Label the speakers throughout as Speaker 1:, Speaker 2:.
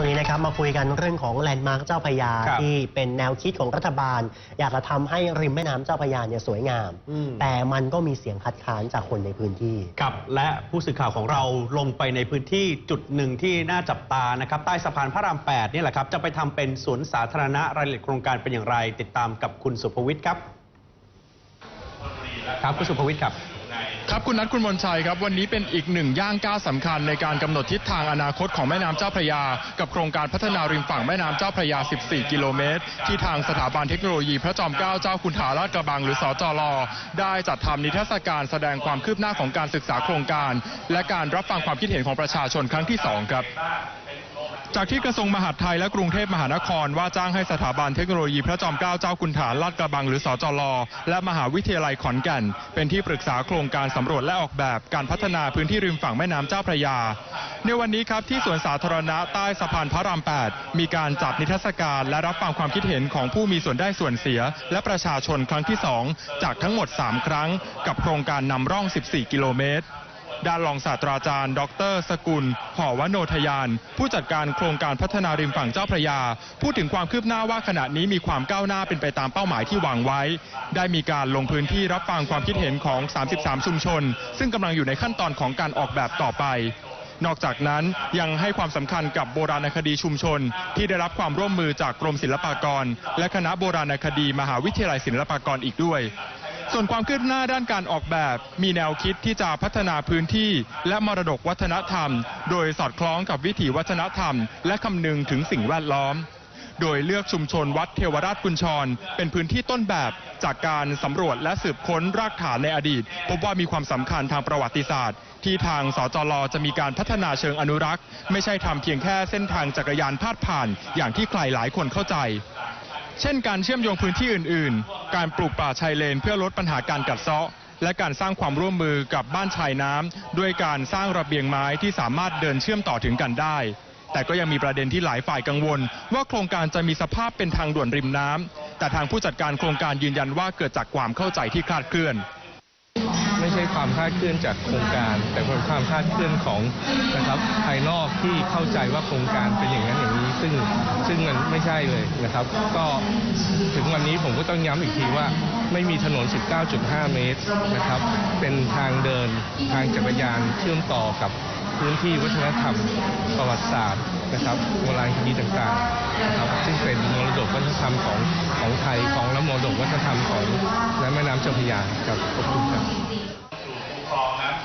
Speaker 1: ช่วงนี้นะครับมาคุยกันเรื่องของแลนด์มาร์คเจ้าพระยา
Speaker 2: ครับ
Speaker 1: ที่เป็นแนวคิดของรัฐบาล อยากจะทำให้ริมแม่น้ำเจ้าพระยาเนี่ยสวยงาม
Speaker 2: อืม
Speaker 1: แต่มันก็มีเสียงคัดค้านจากคนในพื้นที่
Speaker 2: ครับและผู้สื่อข่าวของเราลงไปในพื้นที่จุดหนึ่งที่น่าจับตานะครับใต้สะพานพระราม8นี่แหละครับ จะไปทำเป็นสวนสาธารณะรายละเอียดโครงการเป็นอย่างไร ติดตามกับคุณสุภวิทย์ครับ ครับคุณสุภวิทย์ครับ
Speaker 3: ครับคุณนัทคุณมนชัยครับวันนี้เป็นอีกหนึ่งย่างก้าวสำคัญในการกำหนดทิศทางอนาคตของแม่น้ำเจ้าพระยา กับโครงการพัฒนาริมฝั่งแม่น้ำเจ้าพระยา 14 กิโลเมตร ที่ทางสถาบันเทคโนโลยีพระจอมเกล้าเจ้าคุณทาราชกระบังหรือสจลได้จัดทำนิทรรศการแสดงความคืบหน้าของการศึกษาโครงการ และการรับฟังความคิดเห็นของประชาชนครั้งที่สองครับ จากที่กระทรวงมหาดไทยและกรุงเทพมหานครว่าจ้างให้สถาบันเทคโนโลยีพระจอมเกล้าเจ้าคุณฐานลาดกระบังหรือสจลและมหาวิทยาลัยขอนแก่น เป็นที่ปรึกษาโครงการสำรวจและออกแบบการพัฒนาพื้นที่ริมฝั่งแม่น้ำเจ้าพระยา ในวันนี้ครับที่สวนสาธารณะใต้สะพานพระราม 8 มีการจัดนิทรรศการและรับฟังความคิดเห็นของผู้มีส่วนได้ส่วนเสีย และประชาชนครั้งที่ 2 จากทั้งหมด 3 ครั้ง กับโครงการนำร่อง 14 กิโลเมตร ด้านรองศาสตราจารย์ ดร สกุล หอวโนทยาน ผู้จัดการโครงการพัฒนาริมฝั่งเจ้าพระยา พูดถึงความคืบหน้าว่าขณะนี้มีความก้าวหน้าเป็นไปตามเป้าหมายที่วางไว้ ได้มีการลงพื้นที่รับฟังความคิดเห็นของ 33 ชุมชน ซึ่งกำลังอยู่ในขั้นตอนของการออกแบบต่อไปนอกจากนั้นยังให้ความสำคัญกับโบราณคดีชุมชน ที่ได้รับความร่วมมือจากกรมศิลปากร และคณะโบราณคดีมหาวิทยาลัยศิลปากรอีกด้วย ส่วนความคืบหน้าด้านการออกแบบมีแนวคิดที่จะพัฒนาพื้นที่ และมรดกวัฒนธรรม โดยสอดคล้องกับวิถีวัฒนธรรม และคำนึงถึงสิ่งแวดล้อม โดยเลือกชุมชนวัดเทวราชกุญชร เป็นพื้นที่ต้นแบบจากการสำรวจและสืบค้นรากฐานในอดีต พบว่ามีความสำคัญทางประวัติศาสตร์ ที่ทางสจลจะมีการพัฒนาเชิงอนุรักษ์ ไม่ใช่ทำเพียงแค่เส้นทางจักรยานพาดผ่าน อย่างที่ใครหลายคนเข้าใจ เช่นการเชื่อมโยงพื้นที่อื่น ๆ การปลูกป่าชายเลน เพื่อลดปัญหาการกัดเซาะ และการสร้างความร่วมมือกับบ้านชายน้ำด้วยการสร้างระเบียงไม้ที่สามารถเดินเชื่อมต่อถึงกันได้ แต่ก็ยังมีประเด็นที่หลายฝ่ายกังวล ว่าโครงการจะมีสภาพเป็นทางด่วนริมน้ำแต่ทางผู้จัดการโครงการยืนยันว่าเกิดจากความเข้าใจที่คลาดเคลื่อน
Speaker 4: ช่ความคาดเคลื่อนจากโครงการ แต่เป็นความคาดเคลื่อนของนะครับภายนอกที่เข้าใจว่าโครงการเป็นอย่างนั้นอย่างนี้ ซึ่งซึ่งมันไม่ใช่เลยนะครับ ก็ถึงวันนี้ผมก็ต้องย้ำอีกทีว่า ไม่มีถนน 19.5 เมตรนะครับ เป็นทางเดินทางจักรยานเชื่อมต่อกับพื้นที่วัฒนธรรมประวัติศาสตร์นะครับโบราณคดีต่างๆนะครับซึ่งเป็นมรดกวัฒนธรรมของของไทยของและมรดกวัฒนธรรมของและแม่น้ำเจ้าพระยาครับขอบคุณครับ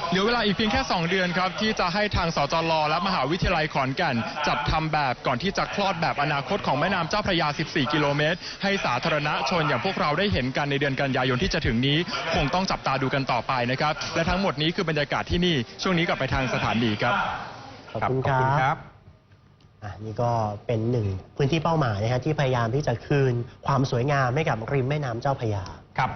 Speaker 3: เหลือเวลาอีกเพียงแค่ 2 เดือนครับ ที่จะให้ทางสจลและมหาวิทยาลัยขอนแก่น จัดทำแบบก่อนที่จะคลอดแบบอนาคตของแม่น้ำเจ้าพระยา 14 กิโลเมตร ให้สาธารณชนอย่างพวกเราได้เห็นกันในเดือนกันยายนที่จะถึงนี้ คงต้องจับตาดูกันต่อไปนะครับ และทั้งหมดนี้คือบรรยากาศที่นี่ ช่วงนี้กลับไปทางสถานีครับ
Speaker 1: ขอบคุณ
Speaker 2: ขอบคุณ
Speaker 1: ค
Speaker 2: ค
Speaker 1: รั
Speaker 2: รั
Speaker 1: บบอะนี่ก็เป็นหนึ่งพื้นที่เป้าหมายนะฮะที่พยายามที่จะคืนความสวยงามให้กับริมแม่น้ำเจ้าพระยา
Speaker 2: ครับ